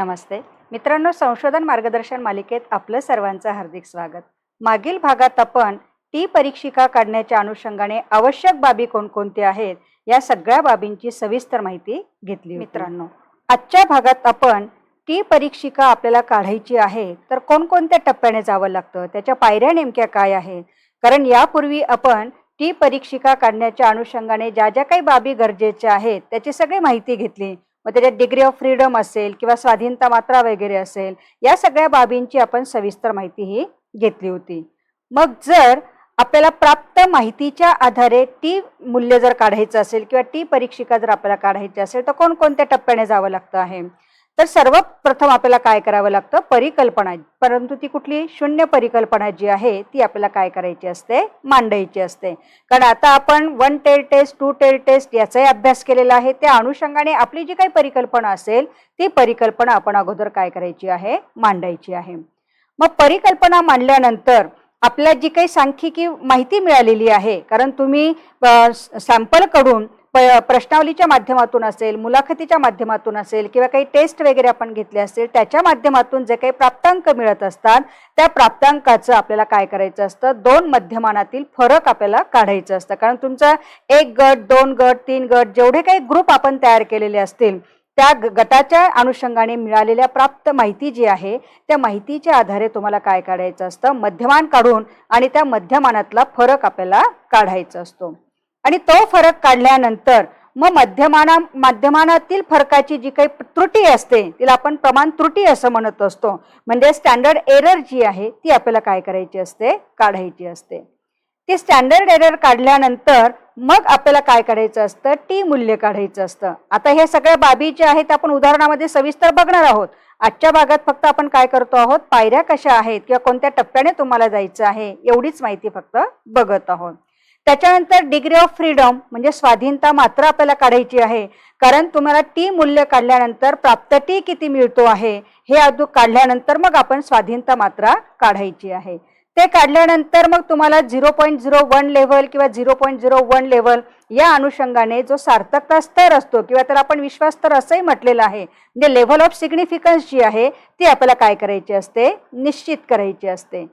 नमस्ते. मित्रांनो संशोधन मार्गदर्शन मालिकेत आपलं सर्वांचं हार्दिक स्वागत. मागील भागात आपण टी परीक्षिका काढण्याच्या अनुषंगाने आवश्यक बाबी कोणकोणत्या आहेत या सगळ्या बाबींची सविस्तर माहिती घेतली मित्रांनो. आजच्या भागात आपण टी परीक्षिका आपल्याला काढायची आहे तर कोणकोणत्या टप्प्याने जावं लागतं त्याच्या पायऱ्या नेमक्या काय आहेत? कारण यापूर्वी आपण टी परीक्षिका काढण्याच्या अनुषंगाने ज्या ज्या काही बाबी गरजेच्या आहेत त्याची सगळी माहिती घेतली. मग त्याच्यात डिग्री ऑफ फ्रीडम असेल किंवा स्वाधीनता मात्रा वगैरे असेल या सगळ्या बाबींची आपण सविस्तर माहिती ही घेतली होती. मग जर आपल्याला प्राप्त माहितीच्या आधारे टी मूल्य जर काढायचं असेल किंवा टी परीक्षिका जर आपल्याला काढायची असेल तर कोणकोणत्या टप्प्याने जावं लागतं आहे? तर सर्वप्रथम आपल्याला काय करावं लागतं? परिकल्पना. परंतु ती कुठली? शून्य परिकल्पना जी आहे ती आपल्याला काय करायची असते? मांडायची असते. कारण आता आपण one tail test two tail test याचाही अभ्यास केलेला आहे. त्या अनुषंगाने आपली जी काही परिकल्पना असेल ती परिकल्पना आपण अगोदर काय करायची आहे? मांडायची आहे. मग परिकल्पना मांडल्यानंतर आपल्याला जी काही सांख्यिकी माहिती मिळालेली आहे कारण तुम्ही सॅम्पलकडून प्रश्नावलीच्या माध्यमातून असेल मुलाखतीच्या माध्यमातून असेल किंवा काही टेस्ट वगैरे आपण घेतले असेल त्याच्या माध्यमातून जे काही प्राप्तांक मिळत असतात त्या प्राप्तांकाचं आपल्याला काय करायचं असतं? दोन मध्यमानातील फरक आपल्याला काढायचं असतं. कारण तुमचा एक गट दोन गट तीन गट जेवढे काही ग्रुप आपण तयार केलेले असतील त्या गटाच्या अनुषंगाने मिळालेल्या प्राप्त माहिती जी आहे त्या माहितीच्या आधारे तुम्हाला काय काढायचं असतं? मध्यमान काढून आणि त्या मध्यमानातला फरक आपल्याला काढायचा असतो. आणि तो फरक काढल्यानंतर मग मध्यमाना माध्यमानातील फरकाची जी काही त्रुटी असते तिला आपण प्रमाण त्रुटी असं म्हणत असतो. म्हणजे स्टँडर्ड एरर जी आहे ती आपल्याला काय करायची असते? काढायची असते. ती स्टँडर्ड एरर काढल्यानंतर मग आपल्याला काय काढायचं असतं? टी मूल्य काढायचं असतं. आता हे सगळ्या बाबी ज्या आहेत आपण उदाहरणामध्ये सविस्तर बघणार आहोत. आजच्या भागात फक्त आपण काय करतो आहोत? पायऱ्या कशा आहेत? किंवा कोणत्या टप्प्याने तुम्हाला जायचं आहे? एवढीच माहिती फक्त बघत आहोत. त्याच्यानंतर डिग्री ऑफ फ्रीडम म्हणजे स्वाधीनता मात्र आपल्याला काढायची आहे. कारण तुम्हाला टी मूल्य काढल्यानंतर प्राप्त टी किती मिळतो आहे हे अजून काढल्यानंतर मग आपण स्वाधीनता मात्रा काढायची आहे. ते काढल्यानंतर मग तुम्हाला zero point zero one level किंवा zero point zero one level या अनुषंगाने जो सार्थकता स्तर असतो किंवा त्याला आपण विश्वास स्तर असंही म्हटलेलं आहे म्हणजे लेव्हल ऑफ सिग्निफिकन्स जी आहे ती आपल्याला काय करायची असते? निश्चित करायची असते.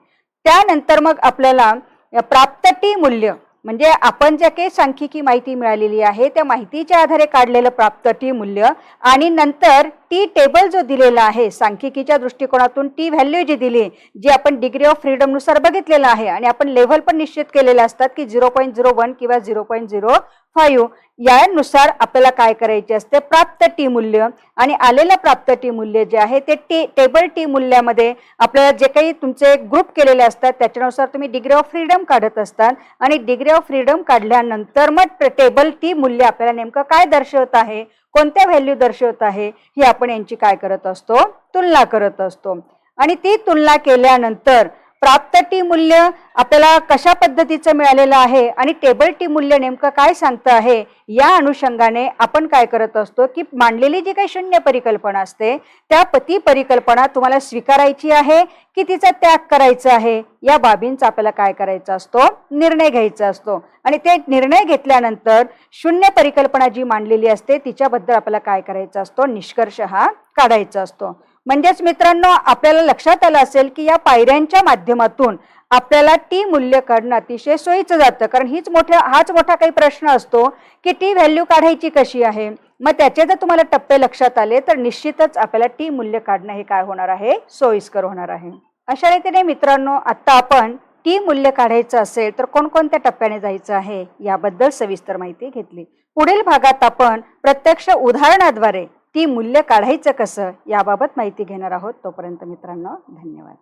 त्यानंतर मग आपल्याला प्राप्त टी मूल्य म्हणजे आपण ज्या काही सांख्यिकी माहिती मिळालेली आहे त्या माहितीच्या आधारे काढलेलं प्राप्त टी मूल्य आणि नंतर टी टेबल जो दिलेला आहे सांख्यिकीच्या दृष्टिकोनातून टी व्हॅल्यू जी दिली जी आपण डिग्री ऑफ फ्रीडमनुसार बघितलेलं आहे आणि आपण लेव्हल पण निश्चित केलेले असतात की झिरो पॉईंट झिरो वन किंवा झिरो पॉईंट झिरो फाईव्ह यानुसार आपल्याला काय करायचे असते? प्राप्त टी मूल्य आणि आलेलं प्राप्त टी मूल्य जे आहे ते टी टेबल टी मूल्यामध्ये आपल्याला जे काही तुमचे ग्रुप केलेले असतात त्याच्यानुसार तुम्ही डिग्री ऑफ फ्रीडम काढत असतात आणि डिग्री ऑफ फ्रीडम काढल्यानंतर मग टेबल टी मूल्य आपल्याला नेमकं काय दर्शवत आहे? कोणत्या व्हॅल्यू दर्शवत आहे ही आपण यांची काय करत असतो तुलना करत असतो. आणि ती तुलना केल्यानंतर प्राप्त टी मूल्य आपल्याला कशा पद्धतीचं मिळालेलं आहे आणि टेबल टी मूल्य नेमकं काय सांगतं आहे या अनुषंगाने आपण काय करत असतो की मांडलेली जी काही शून्य परिकल्पना असते त्या ती परिकल्पना तुम्हाला स्वीकारायची आहे की तिचा त्याग करायचा आहे या बाबींचा आपल्याला काय करायचा असतो? निर्णय घ्यायचा असतो. आणि ते निर्णय घेतल्यानंतर शून्य परिकल्पना जी मांडलेली असते तिच्याबद्दल आपल्याला काय करायचा असतो? निष्कर्ष हा काढायचा असतो. म्हणजेच मित्रांनो आपल्याला लक्षात आलं असेल की या पायऱ्यांच्या माध्यमातून आपल्याला टी मूल्य काढणं अतिशय सोयीचं जातं. कारण हीच मोठ्या हाच मोठा काही प्रश्न असतो की टी व्हॅल्यू काढायची कशी आहे? मग त्याचे जर तुम्हाला टप्पे लक्षात आले तर निश्चितच आपल्याला टी मूल्य काढणं हे काय होणार आहे? सोयीस्कर होणार आहे. अशा रीतीने मित्रांनो आता आपण टी मूल्य काढायचं असेल तर कोणकोणत्या टप्प्याने जायचं आहे? याबद्दल सविस्तर माहिती घेतली. पुढील भागात आपण प्रत्यक्ष उदाहरणाद्वारे ती मूल्य काढायचं कसं याबाबत माहिती घेणार आहोत तोपर्यंत मित्रांनो धन्यवाद.